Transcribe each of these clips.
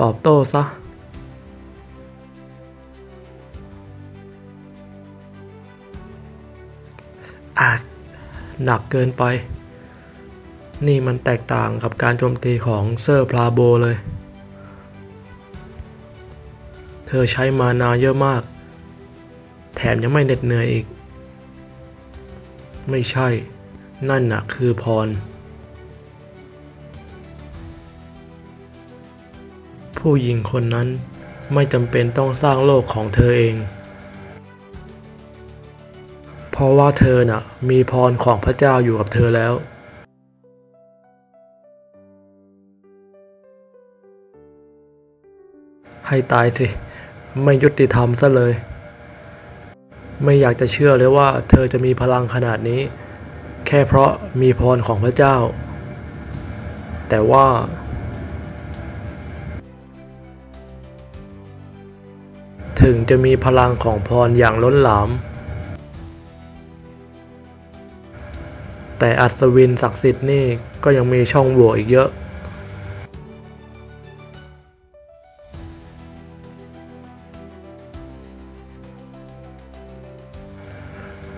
ตอบโต้ซะอาจหนักเกินไป นี่มันแตกต่างกับการโจมตีของเซอร์พลาโบเลย เธอใช้มานาเยอะมาก แถมยังไม่เหน็ดเหนื่อยอีก ไม่ใช่ นั่นน่ะคือพร ผู้หญิงคนนั้นไม่จำเป็นต้องสร้างโลกของเธอเอง เพราะว่าเธอน่ะมีพรของพระเจ้าอยู่กับเธอแล้วให้ตายสิ ไม่ยุติธรรมซะเลย ไม่อยากจะเชื่อเลยว่า เธอจะมีพลังขนาดนี้ แค่เพราะมีพรของพระเจ้า แต่ว่า ถึงจะมีพลังของพรอย่างล้นหลาม แต่อัศวินศักดิ์สิทธิ์นี่ก็ยังมีช่องโหว่อีกเยอะ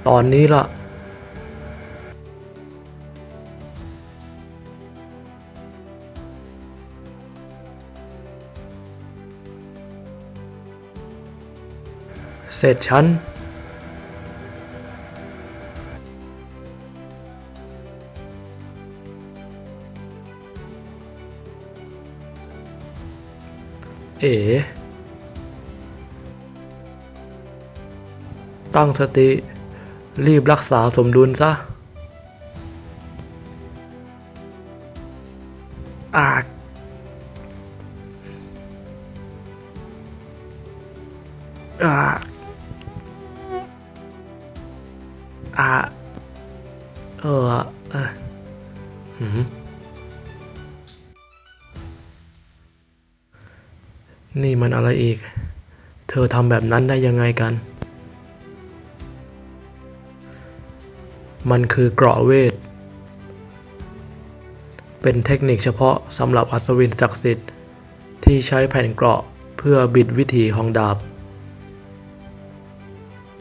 ตอนนี้ล่ะ เสร็จฉันเอ๋ตั้งสติ รีบรักษาสมดุลซะ นี่มันอะไรอีก เธอทำแบบนั้นได้ยังไงกัน มันคือเกราะเวท เป็นเทคนิคเฉพาะสำหรับอัศวินศักดิ์สิทธิ์ ที่ใช้แผ่นเกราะเพื่อบิดวิถีของดาบ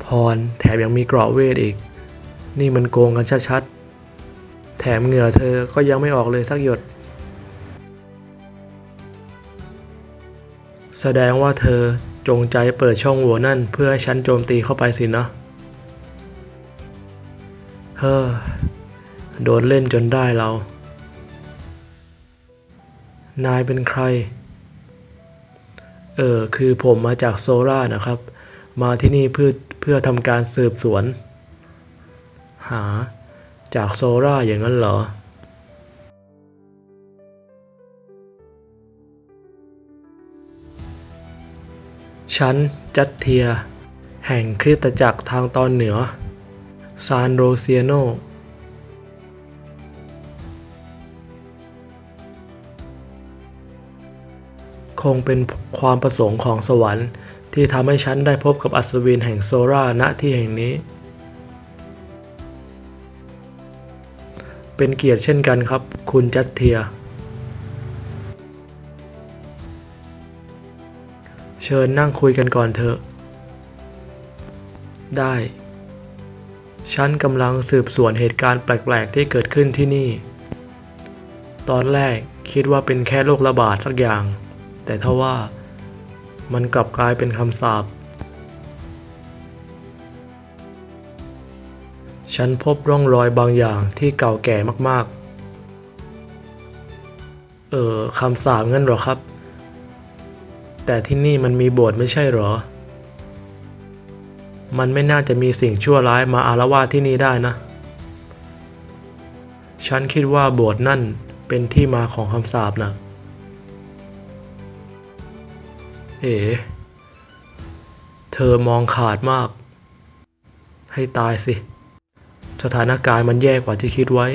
พรแถมยังมีเกราะเวทอีก นี่มันโกงกันชัดๆ แถมเหงื่อเธอก็ยังไม่ออกเลยสักหยด แสดงว่าเธอจงใจเปิดช่องโหว่นั่นเพื่อให้ฉันโจมตีเข้าไปสินะ เฮ้อ โดนเล่นจนได้เรา นายเป็นใคร เออ คือผมมาจากโซรานะครับ มาที่นี่เพื่อเพื่อทำการสืบสวน หา จากโซราอย่างนั้นเหรอฉันจัตเทีย แห่งคริสตจักรทางตอนเหนือ ซานโรเซียโน คงเป็นความประสงค์ของสวรรค์ที่ทำให้ฉันได้พบกับอัศวินแห่งโซราณที่แห่งนี้ เป็นเกียรติเช่นกันครับ คุณจัตเทีย เชิญนั่งคุยกันก่อนเถอะ ได้ ฉันกำลังสืบสวนเหตุการณ์แปลก ๆ ที่เกิดขึ้นที่นี่ ตอนแรกคิดว่าเป็นแค่โรคระบาดสักอย่าง แต่ทว่ามันกลับกลายเป็นคำสาป ฉันพบร่องรอยบางอย่างที่เก่าแก่มากๆ เออคำสาปงั้นหรอครับ แต่ที่นี่มันมีโบสถ์ไม่ใช่หรอ มันไม่น่าจะมีสิ่งชั่วร้ายมาอารวาสที่นี่ได้นะ ฉันคิดว่าโบสถ์นั่นเป็นที่มาของคำสาปนะเอ๋เธอมองขาดมาก ให้ตายสิ สถานการณ์มันแย่กว่าที่คิดไว้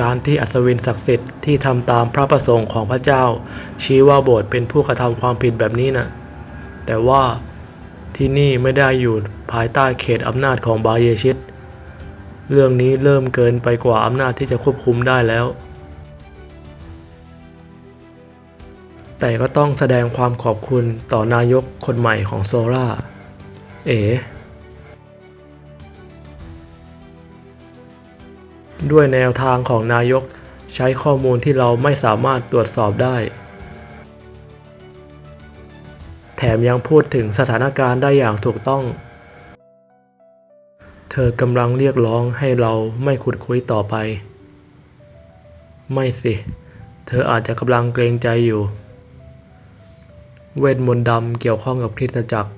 การที่อัศวินศักดิ์สิทธิ์ที่ทำตามพระประสงค์ของพระเจ้า ชี้ว่าโบสถ์เป็นผู้กระทำความผิดแบบนี้นะ่ะ แต่ว่าที่นี่ไม่ได้อยู่ภายใต้เขตอำนาจของบาเยชิต เรื่องนี้เริ่มเกินไปกว่าอำนาจที่จะควบคุมได้แล้ว แต่ก็ต้องแสดงความขอบคุณต่อนายกคนใหม่ของโซล่า เอ๋ ด้วยแนวทางของนายกใช้ข้อมูลที่เราไม่สามารถตรวจสอบได้ แถมยังพูดถึงสถานการณ์ได้อย่างถูกต้อง เธอกำลังเรียกร้องให้เราไม่ขุดคุยต่อไป ไม่สิ เธออาจจะกำลังเกรงใจอยู่ เวทมนต์ดำเกี่ยวข้องกับคริสตจักร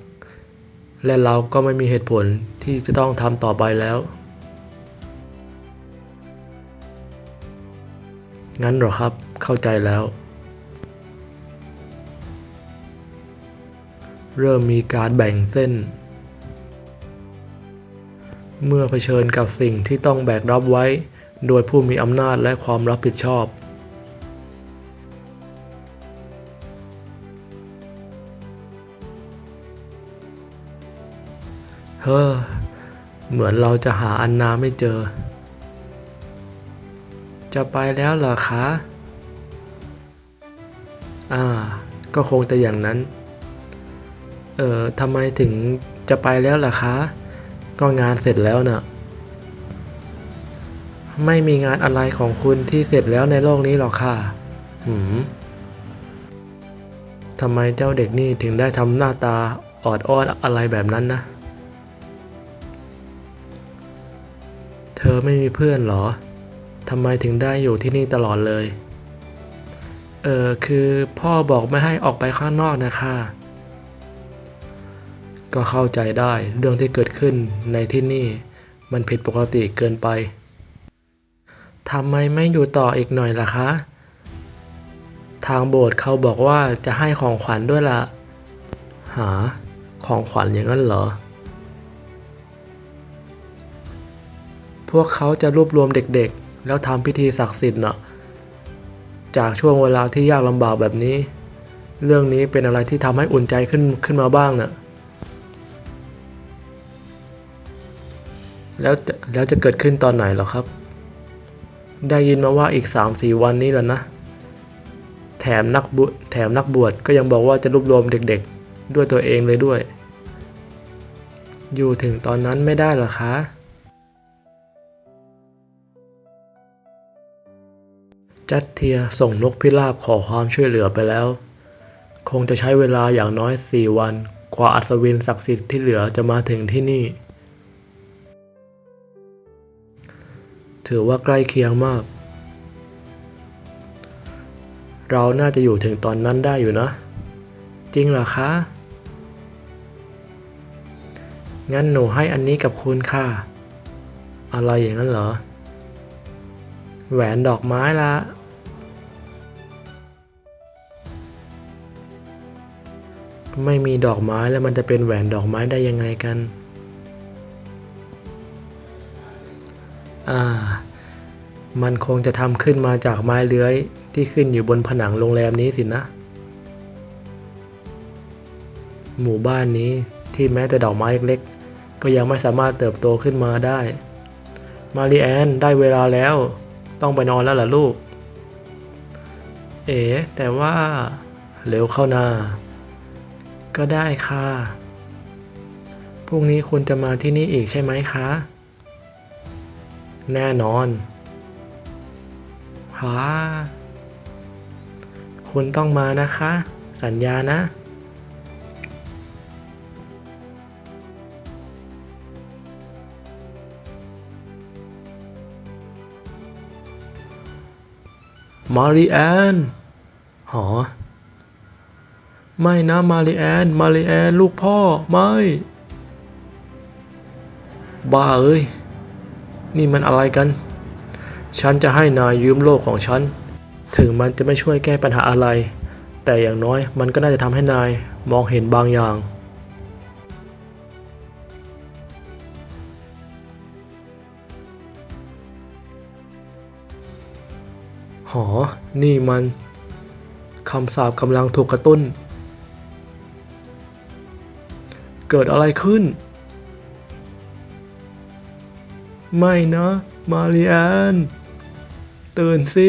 และเราก็ไม่มีเหตุผลที่จะต้องทำต่อไปแล้ว งั้นหรอครับ เข้าใจแล้ว เริ่มมีการแบ่งเส้น เมื่อเผชิญกับสิ่งที่ต้องแบกรับไว้ โดยผู้มีอำนาจและความรับผิดชอบ เฮ้อ เหมือนเราจะหาอันนาไม่เจอ จะไปแล้วเหรอคะ อ่า ก็คงแต่อย่างนั้น เอ่อทำไมถึงจะไปแล้วล่ะคะ ก็งานเสร็จแล้วน่ะ ไม่มีงานอะไรของคุณที่เสร็จแล้วในโลกนี้หรอกค่ะ หืมทำไมเจ้าเด็กนี่ถึงได้ทำหน้าตาออดอ้อนอะไรแบบนั้นนะ เธอไม่มีเพื่อนหรอ ทำไมถึงได้อยู่ที่นี่ตลอดเลย เออคือพ่อบอกไม่ให้ออกไปข้างนอกนะคะ ก็เข้าใจได้เรื่องที่เกิดขึ้นในที่นี่มันผิดปกติเกินไปทำไมไม่อยู่ต่ออีกหน่อยล่ะคะ ทางโบสถ์เขาบอกว่าจะให้ของขวัญด้วยล่ะ หา ของขวัญอย่างนั้นเหรอ พวกเขาจะรวบรวมเด็กๆ แล้วทำพิธีศักดิ์สิทธิ์น่ะจากช่วงเวลาที่ยากลำบากแบบนี้ เรื่องนี้เป็นอะไรที่ทำให้อุ่นใจขึ้นขึ้นมาบ้างน่ะแล้วจะแล้วจะเกิดขึ้นตอนไหนหรอครับ ได้ยินมาว่าอีกสามสี่วันนี้แหละนะ แถมนักบุแถมนักบวชก็ยังบอกว่าจะรวบรวมเด็กๆ ด้วยตัวเองเลยด้วย อยู่ถึงตอนนั้นไม่ได้หรอคะ จัดเทียส่งนกพิราบขอความช่วยเหลือไปแล้ว คงจะใช้เวลาอย่างน้อยสี่วันกว่าอัศวินศักดิ์สิทธิ์ที่เหลือจะมาถึงที่นี่ ถือว่าใกล้เคียงมาก เราน่าจะอยู่ถึงตอนนั้นได้อยู่นะ จริงเหรอคะ งั้นหนูให้อันนี้กับคุณค่ะ อะไรอย่างนั้นเหรอ แหวนดอกไม้ละ ไม่มีดอกไม้แล้วมันจะเป็นแหวนดอกไม้ได้ยังไงกัน อ่า มันคงจะทำขึ้นมาจากไม้เลื้อยที่ขึ้นอยู่บนผนังโรงแรมนี้สินะ หมู่บ้านนี้ที่แม้แต่ดอกไม้เล็กๆ ก็ยังไม่สามารถเติบโตขึ้นมาได้ มารีแอนได้เวลาแล้ว ต้องไปนอนแล้วล่ะลูก เอ๋แต่ว่าเร็วเข้านา ก็ได้ค่ะ พรุ่งนี้คุณจะมาที่นี่อีกใช่ไหมคะ แน่นอนฮาคุณต้องมานะคะ สัญญานะ มาริแอนหอ ไม่นะ มาริแอน มาริแอน ลูกพ่อ ไม่ บ้าเอ้ย นี่มันอะไรกัน ฉันจะให้นายยืมโลกของฉัน ถึงมันจะไม่ช่วยแก้ปัญหาอะไร แต่อย่างน้อยมันก็น่าจะทำให้นายมองเห็นบางอย่างหอ นี่มัน คำสาปกำลังถูกกระตุ้น เกิดอะไรขึ้น ไม่นะ มาริแอนตื่นสิ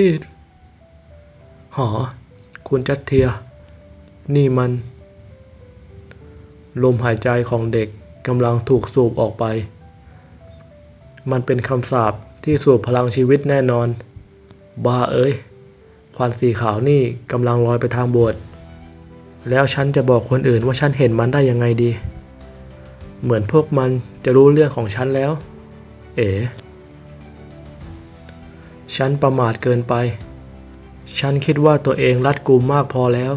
หอ คุณจัดเทีย นี่มัน ลมหายใจของเด็กกำลังถูกสูบออกไป มันเป็นคำสาปที่สูบพลังชีวิตแน่นอน บ้าเอ้ย ควันสีขาวนี่กำลังลอยไปทางโบสถ์แล้วฉันจะบอกคนอื่นว่าฉันเห็นมันได้ยังไงดี เหมือนพวกมันจะรู้เรื่องของฉันแล้ว เอ๋ฉันประมาทเกินไป ฉันคิดว่าตัวเองรัดกุมมากพอแล้ว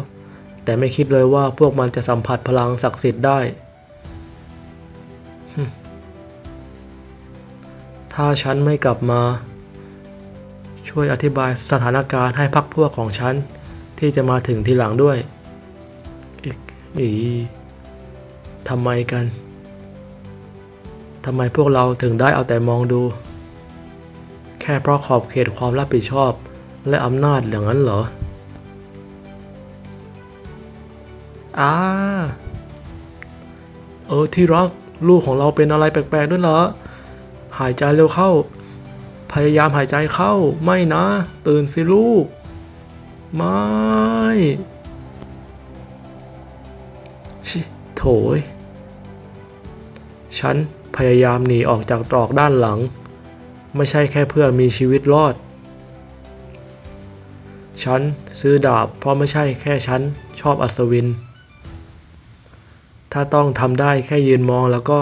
แต่ไม่คิดเลยว่าพวกมันจะสัมผัสพลังศักดิ์สิทธิ์ได้ ถ้าฉันไม่กลับมา ช่วยอธิบายสถานการณ์ให้พักพวกของฉัน ที่จะมาถึงทีหลังด้วยอีกอีทำไมกัน ทำไมพวกเราถึงได้เอาแต่มองดู แค่เพราะขอบเขตความรับผิดชอบ และอำนาจอย่างนั้นเหรออ่าเออที่รักลูกของเราเป็นอะไรแปลกๆด้วยเหรอ หายใจเร็วเข้า พยายามหายใจเข้า ไม่นะ ตื่นสิลูก ไม่ ชิ โถย ฉัน พยายามหนีออกจากตรอกด้านหลัง ไม่ใช่แค่เพื่อมีชีวิตรอด ฉันซื้อดาบเพราะไม่ใช่แค่ฉันชอบอัศวิน ถ้าต้องทำได้แค่ยืนมองแล้วก็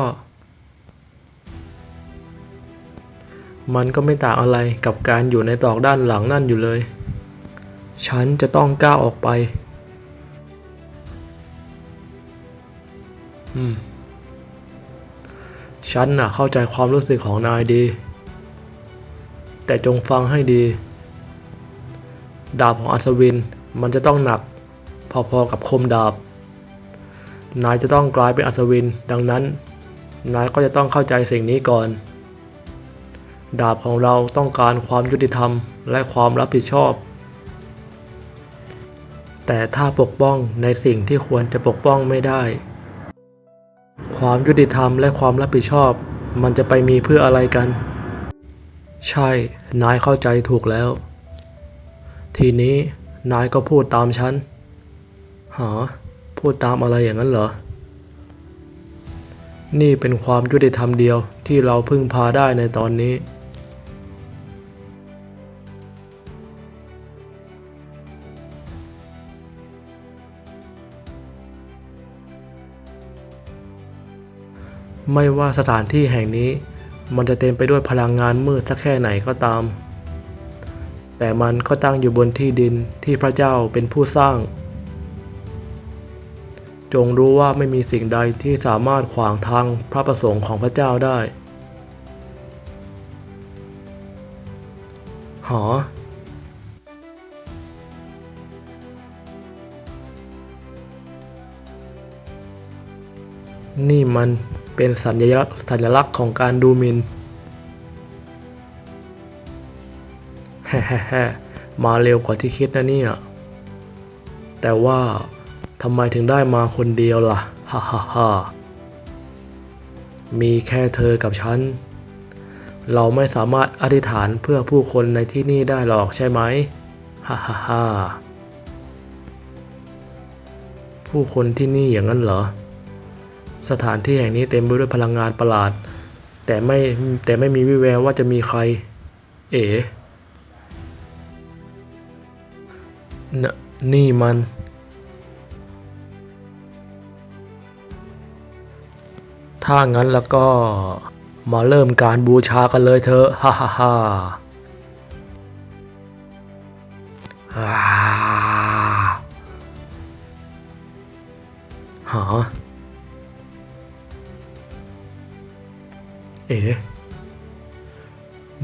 มันก็ไม่ต่างอะไรกับการอยู่ในตรอกด้านหลังนั่นอยู่เลย ฉันจะต้องก้าวออกไป อืม ฉันน่ะเข้าใจความรู้สึกของนายดี แต่จงฟังให้ดี ดาบของอัศวินมันจะต้องหนัก พอๆกับคมดาบ นายจะต้องกลายเป็นอัศวิน ดังนั้น นายก็จะต้องเข้าใจสิ่งนี้ก่อน ดาบของเราต้องการความยุติธรรมและความรับผิดชอบ แต่ถ้าปกป้องในสิ่งที่ควรจะปกป้องไม่ได้ ความยุติธรรมและความรับผิดชอบ มันจะไปมีเพื่ออะไรกัน ใช่ นายเข้าใจถูกแล้ว ทีนี้นายก็พูดตามฉันหาพูดตามอะไรอย่างนั้นเหรอ นี่เป็นความยุติธรรมเดียวที่เราพึ่งพาได้ในตอนนี้ ไม่ว่าสถานที่แห่งนี้ มันจะเต็มไปด้วยพลังงานมืดสักแค่ไหนก็ตาม แต่มันก็ตั้งอยู่บนที่ดินที่พระเจ้าเป็นผู้สร้าง จงรู้ว่าไม่มีสิ่งใดที่สามารถขวางทางพระประสงค์ของพระเจ้าได้ หอนี่มัน เป็นสัญลักษณ์สัญลักษณ์ของการดูหมินฮ่ๆๆมาเร็วกว่าที่คิดนะเนี่ย แต่ว่าทำไมถึงได้มาคนเดียวล่ะ ฮ่าฮ่าฮ่ามีแค่เธอกับฉัน เราไม่สามารถอธิษฐานเพื่อผู้คนในที่นี่ได้หรอกใช่ไหม ฮ่าฮ่าฮ่าผู้คนที่นี่อย่างนั้นเหรอ สถานที่แห่งนี้เต็มไปด้วยพลังงานประหลาด แต่ไม่แต่ไม่มีวิแววว่าจะมีใคร เอ๋นนี่มัน ถ้างั้นแล้วก็มาเริ่มการบูชากันเลยเถอะ ฮ่าฮ่าฮ่า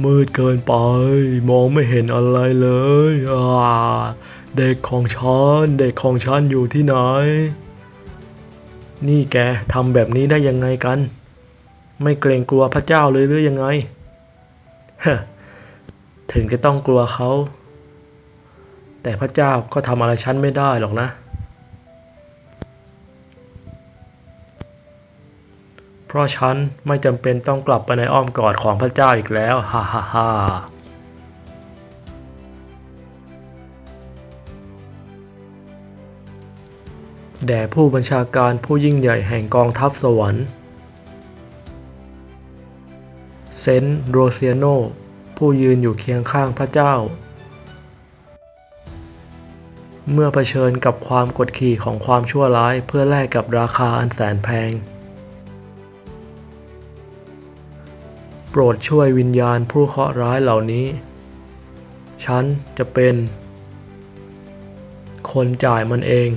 มืดเกินไป มองไม่เห็นอะไรเลยอ่าเด็กของฉันเด็กของฉันอยู่ที่ไหน นี่แกทำแบบนี้ได้ยังไงกัน ไม่เกรงกลัวพระเจ้าเลยหรือยังไงถึงจะต้องกลัวเขา แต่พระเจ้าก็ทำอะไรฉันไม่ได้หรอกนะ เพราะฉันไม่จำเป็นต้องกลับไปในอ้อมกอดของพระเจ้าอีกแล้ว ฮ่าฮ่าฮ่าแด่ผู้บัญชาการผู้ยิ่งใหญ่แห่งกองทัพสวรรค์ เซนต์โรเซียโน ผู้ยืนอยู่เคียงข้างพระเจ้า เมื่อเผชิญกับความกดขี่ของความชั่วร้ายเพื่อแลกกับราคาอันแสนแพง รดช่วยวิญญาณผู้เคราะห์ร้ายเหล่านี้ ฉันจะเป็น คนจ่ายมันเอง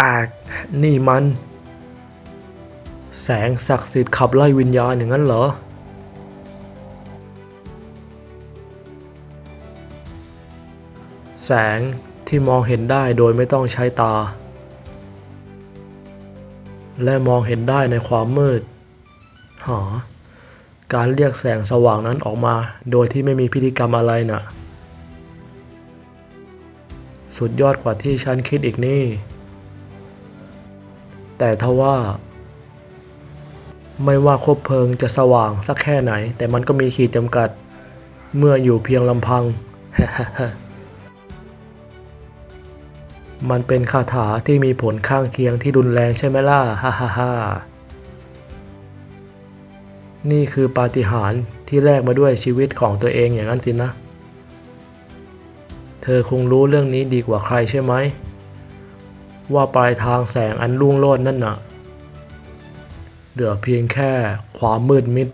อาก นี่มัน แสงศักดิ์สิทธิ์ขับไล่วิญญาณอย่างนั้นเหรอ แสงที่มองเห็นได้โดยไม่ต้องใช้ตา และมองเห็นได้ในความมืดหอการเรียกแสงสว่างนั้นออกมา โดยที่ไม่มีพิธีกรรมอะไรน่ะ สุดยอดกว่าที่ฉันคิดอีกนี่ แต่ทว่า ไม่ว่าคบเพลิงจะสว่างสักแค่ไหน แต่มันก็มีขีดจำกัด เมื่ออยู่เพียงลำพัง มันเป็นคาถาที่มีผลข้างเคียงที่รุนแรงใช่ไหมล่ะ ฮ่าฮ่าฮ่านี่คือปาฏิหาริย์ที่แลกมาด้วยชีวิตของตัวเองอย่างนั้นสินะ เธอคงรู้เรื่องนี้ดีกว่าใครใช่ไหม ว่าปลายทางแสงอันรุ่งโรจน์นั่นน่ะ เหลือเพียงแค่ความมืดมิด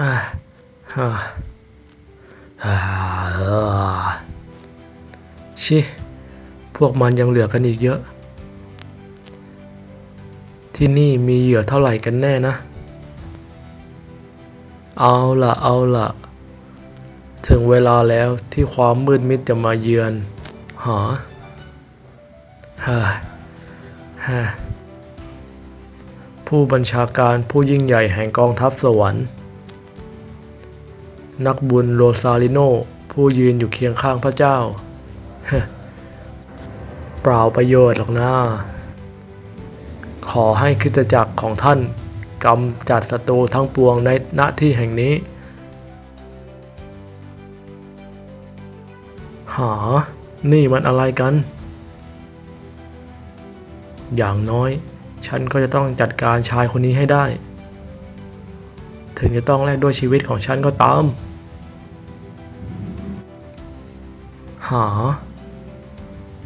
อ่าฮ่าฮ่าชิ พวกมันยังเหลือกันอีกเยอะ ที่นี่มีเหยื่อเท่าไหร่กันแน่นะ เอาละเอาละถึงเวลาแล้วที่ความมืดมิดจะมาเยือน หอฮ่าฮ่าผู้บัญชาการผู้ยิ่งใหญ่แห่งกองทัพสวรรค์ นักบุญโรซาลิโน ผู้ยืนอยู่เคียงข้างพระเจ้า เปล่าประโยชน์หรอกนะขอให้คริสตจักรของท่าน กำจัดศัตรูทั้งปวงในณที่แห่งนี้ หา นี่มันอะไรกัน อย่างน้อย ฉันก็จะต้องจัดการชายคนนี้ให้ได้ ถึงจะต้องแลกด้วยชีวิตของฉันก็ตาม หา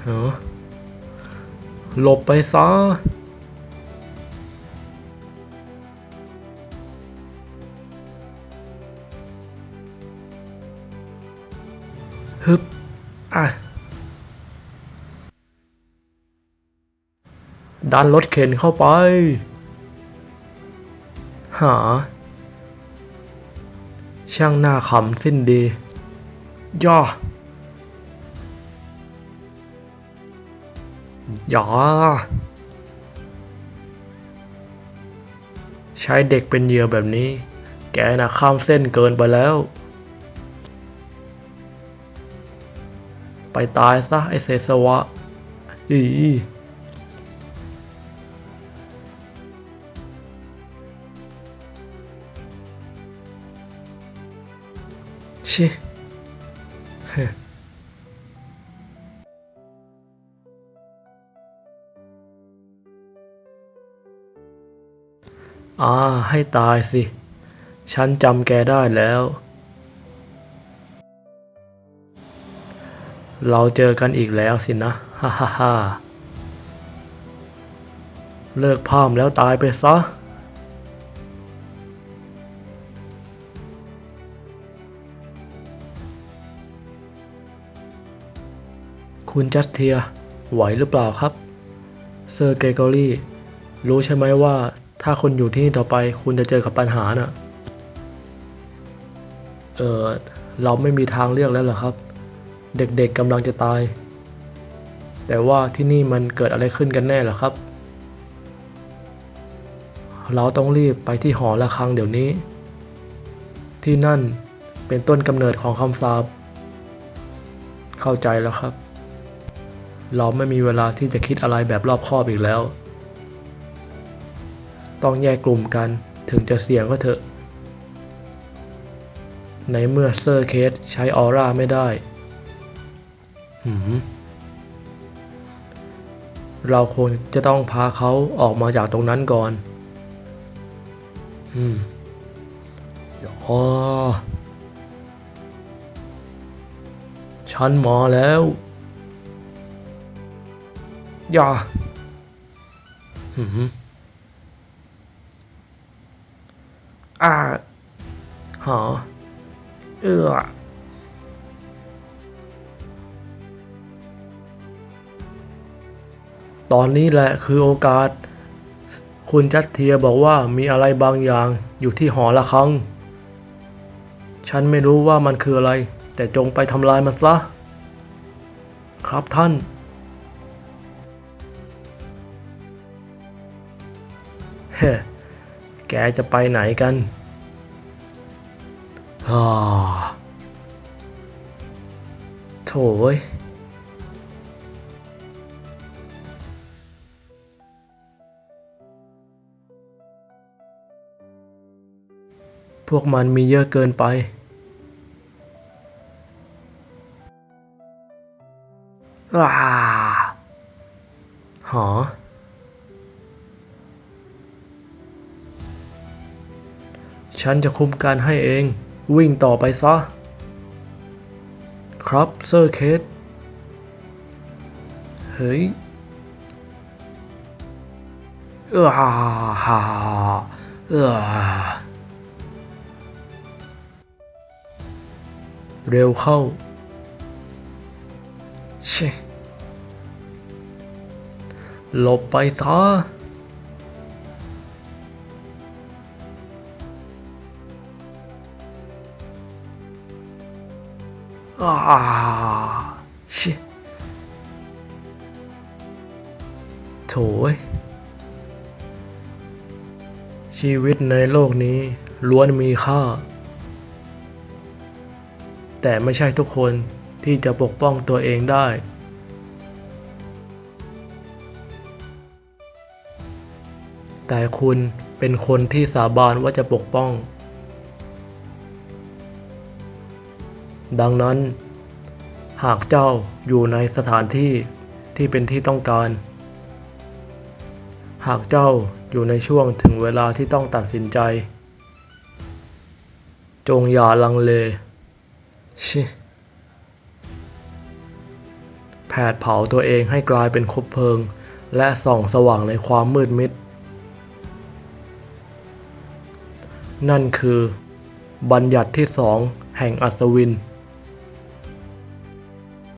เหรอหลบไปซะ ฮึบ อะ ดันรถเข็นเข้าไป หา ช่างหน้าขำสิ้นดี ย่อย่าใช้เด็กเป็นเหยื่อแบบนี้ แกน่ะข้ามเส้นเกินไปแล้ว ไปตายซะไอเซสวะอีชิอ่าให้ตายสิ ฉันจำแกได้แล้ว เราเจอกันอีกแล้วสินะ ฮ่าฮ่าฮ่าเลิกพร่ำแล้วตายไปซะ คุณจัสเทีย ไหวหรือเปล่าครับ เซอร์เกรกอรี่ รู้ใช่ไหมว่าถ้าคุณอยู่ที่นี่ต่อไปคุณจะเจอกับปัญหาน่ะ เออเราไม่มีทางเลือกแล้วเหรอครับ เด็กๆกำลังจะตาย แต่ว่าที่นี่มันเกิดอะไรขึ้นกันแน่หรอครับ เราต้องรีบไปที่หอระฆังเดี๋ยวนี้ ที่นั่นเป็นต้นกำเนิดของคำสาปเข้าใจแล้วครับ เราไม่มีเวลาที่จะคิดอะไรแบบรอบคอบอีกแล้ว ต้องแยกกลุ่มกันถึงจะเสี่ยงก็เถอะ ในเมื่อเซอร์เคสใช้ออร่าไม่ได้ เราคงจะต้องพาเขาออกมาจากตรงนั้นก่อน อืมอ๋อฉันมาแล้วอย่าหืมอ่าหอเอื้อ ตอนนี้แหละคือโอกาส คุณจัสเทียบอกว่ามีอะไรบางอย่างอยู่ที่หอระฆัง ฉันไม่รู้ว่ามันคืออะไร แต่จงไปทำลายมันซะ ครับท่านเฮ้แกจะไปไหนกันฮ่าโถ่ พวกมันมีเยอะเกินไป ว้าหอฉันจะคุมการให้เอง วิ่งต่อไปซะ ครับเซอร์เคสเฮ้ยเออฮ่าฮ่าเออ เร็วเข้า เชหลบไปซะอ่าชิโถยชีวิตในโลกนี้ล้วนมีค่า แต่ไม่ใช่ทุกคนที่จะปกป้องตัวเองได้ แต่คุณเป็นคนที่สาบานว่าจะปกป้อง ดังนั้น หากเจ้าอยู่ในสถานที่ที่เป็นที่ต้องการ หากเจ้าอยู่ในช่วงถึงเวลาที่ต้องตัดสินใจ จงอย่าลังเล ชิแผดเผาตัวเองให้กลายเป็นคบเพลิง และส่องสว่างในความมืดมิด นั่นคือ บัญญัติที่สองแห่งอัศวิน